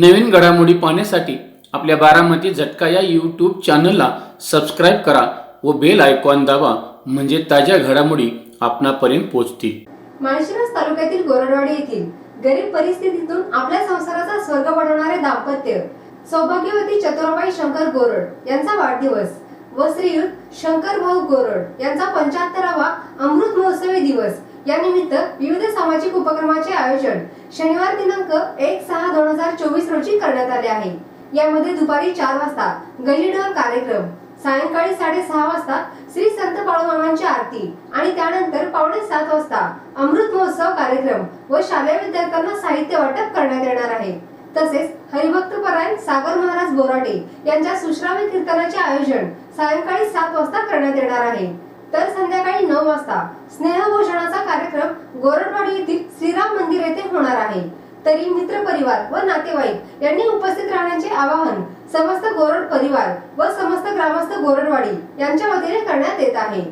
नवीन घडामोडी पाहण्यासाठी आपल्या बारामती झटका या यूट्यूब चॅनलला सबस्क्राईब करा व बेल आयकॉन दाबा म्हणजे ताज्या घडामोडी आपणापर्यंत पोहोचतील. माळशिरस तालुक्यातील गोरडवाडी येथील गरीब परिस्थितीतून आपल्या संसाराचा स्वर्ग बनवणारे दाम्पत्य सौभाग्यवती चतुराबाई शंकर गोरड यांचा वाढदिवस व श्रीयुत शंकर भाऊ गोरड यांचा पंच्याहत्तरावा अमृत महोत्सवी दिवस या निमित्त विविध सामाजिक उपक्रमाचे आयोजन शनिवार दिनांक एक सहा दोन हजार चोवीस रोजी करण्यात आले आहे. यामध्ये दुपारी चार वाजता गलिडोल कार्यक्रम सायंकाळी साडेसहा वाजता श्री संत बाळूमामांची आरती आणि त्यानंतर पावणे सात वाजता अमृत महोत्सव कार्यक्रम व शालेय विद्यार्थ्यांना साहित्य वाटप करण्यात येणार आहे. तसेच हरिभक्त परायण सागर महाराज बोराटे यांच्या सुश्राव्य कीर्तनाचे आयोजन सायंकाळी सात वाजता करण्यात येणार आहे. तर संध्याकाळी नऊ वाजता स्नेहभोजनाचा कार्यक्रम गोरडवाडी येथील श्रीराम मंदिर येथे होणार आहे. तरी मित्र परिवार व नातेवाईक यांनी उपस्थित राहण्याचे आवाहन समस्त गोरड परिवार व समस्त ग्रामस्थ गोरडवाडी यांच्या वतीने करण्यात येत आहे.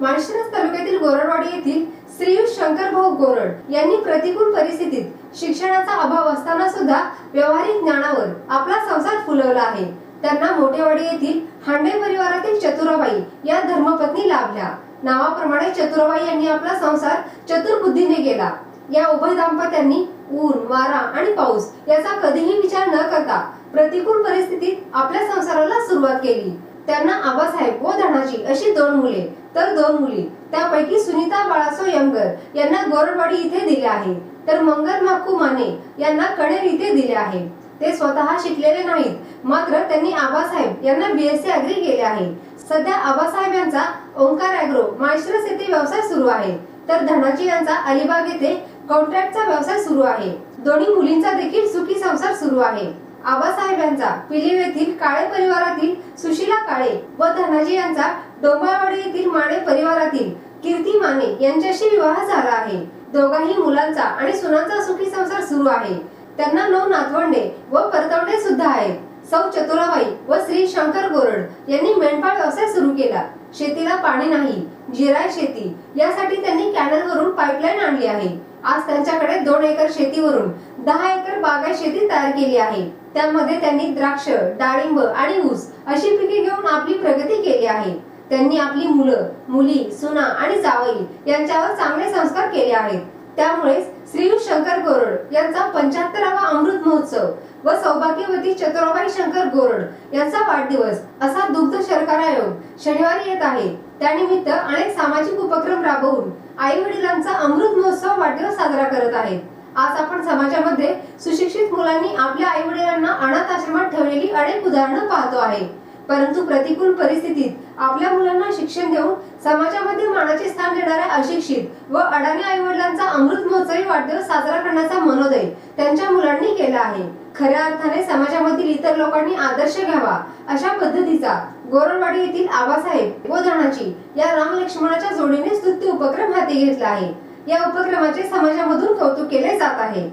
माळशिरस तालुक्यातील गोरडवाडी येथील श्रीयुत शंकर भाऊ गोरड यांनी प्रतिकूल परिस्थितीत शिक्षणाचा अभाव असताना सुद्धा व्यावहारिक ज्ञानावर आपला संसार फुलवला आहे. त्यांना मोठेवाडी येथील हांडे परिवारातील चतुराबाई या धर्मपत्नी लाभल्या. नावाप्रमाणे चतुराबाई यांनी आपला संसार चतुर्बुद्धीने केला या उभय दाम्पत्यांनी ऊन वारा आणि पाऊस याचा कधीही विचार न करता प्रतिकूल परिस्थितीत आपल्या संसाराला सुरुवात केली. त्यांना आबासाहेब व धनाजी अशी दोन मुले. तर दोन मुली. त्यापैकी सुनीता बाळासो यंगर यांना गोरडवाडी इथे दिले आहे. तर मंगल माकू माने यांना कणेर इथे दिले आहे. ते स्वतः शिकलेले नाहीत. मात्र त्यांनी आबासाहेब यांना बीएससी अग्री केले आहे. सध्या आबासाहेब यांचा ओंकार अॅग्रो माळशिरस येथे व्यवसाय सुरू आहे. तर धनाजी यांचा अलिबाग येथे कॉन्ट्रॅक्टचा व्यवसाय सुरू आहे. दोन्ही मुलींचा देखील सुखी संसार सुरू आहे. आबासाहेब यांचा पिलीव येथील काळे परिवारातील सुशीला काळे व धनाजी यांचा डोंबाळवाडी येथील माने परिवारातील कीर्ती माने यांच्याशी विवाह झाला आहे. दोघाही मुलांचा आणि सुनांचा सुखी संसार सुरू आहे. त्यांना नऊ नातवंडे व परतवंडे सुद्धा आहेत. सौ चतुराबाई व श्री शंकर गोरड यांनी मेंढपाळ व्यवसाय सुरू केला. शेतीला पाणी नाही जिराय शेती. यासाठी त्यांनी कॅनल वरून पाईपलाईन आणली आहे. आज त्यांच्याकडे दोन एकर शेतीवरून दहा एकर बागायत शेती तयार केली आहे. त्यामध्ये त्यांनी द्राक्ष डाळिंब आणि ऊस अशी पिके घेऊन आपली प्रगती केली आहे. त्यांनी आपली मुलं मुली सुना आणि जावई यांच्यावर चांगले संस्कार केले आहेत. त्यामुळेच श्रीयुत शंकर गोरड यांचा पंच्याहत्तरावा अमृत महोत्सव व सौभाग्यवती चतुराबाई शंकर गोरड यांचा वाढदिवस असा दुग्ध शर्करा आयोग शनिवारी येत आहे. त्यानिमित्त अनेक सामाजिक उपक्रम राबवून आई वडिलांचा अमृत महोत्सव वाढदिवस साजरा करत आहेत. आज आपण समाजामध्ये सुशिक्षित मुलांनी आपल्या आई वडिलांना अनाथ आश्रमात ठेवलेली अनेक उदाहरणं पाहतो आहे. परंतु प्रतिकूल परिस्थितीत आपल्या मुलांना शिक्षण देऊन समाजामध्ये मानाचे स्थान देणाऱ्या अशिक्षित व अडाणी आई वडिलांचा अमृत महोत्सवी वाढदिवस साजरा करण्याचा मनोदय त्यांच्या मुलांनी केला आहे. खऱ्या अर्थाने समाजामधील इतर लोकांनी आदर्श घ्यावा अशा पद्धतीचा गोरडवाडी येथील आबासाहेब व धनाची या राम लक्ष्मणाच्या जोडीने स्तुत्य उपक्रम हाती घेतला आहे. या उपक्रमाचे समाजामधून कौतुक केले जात आहे.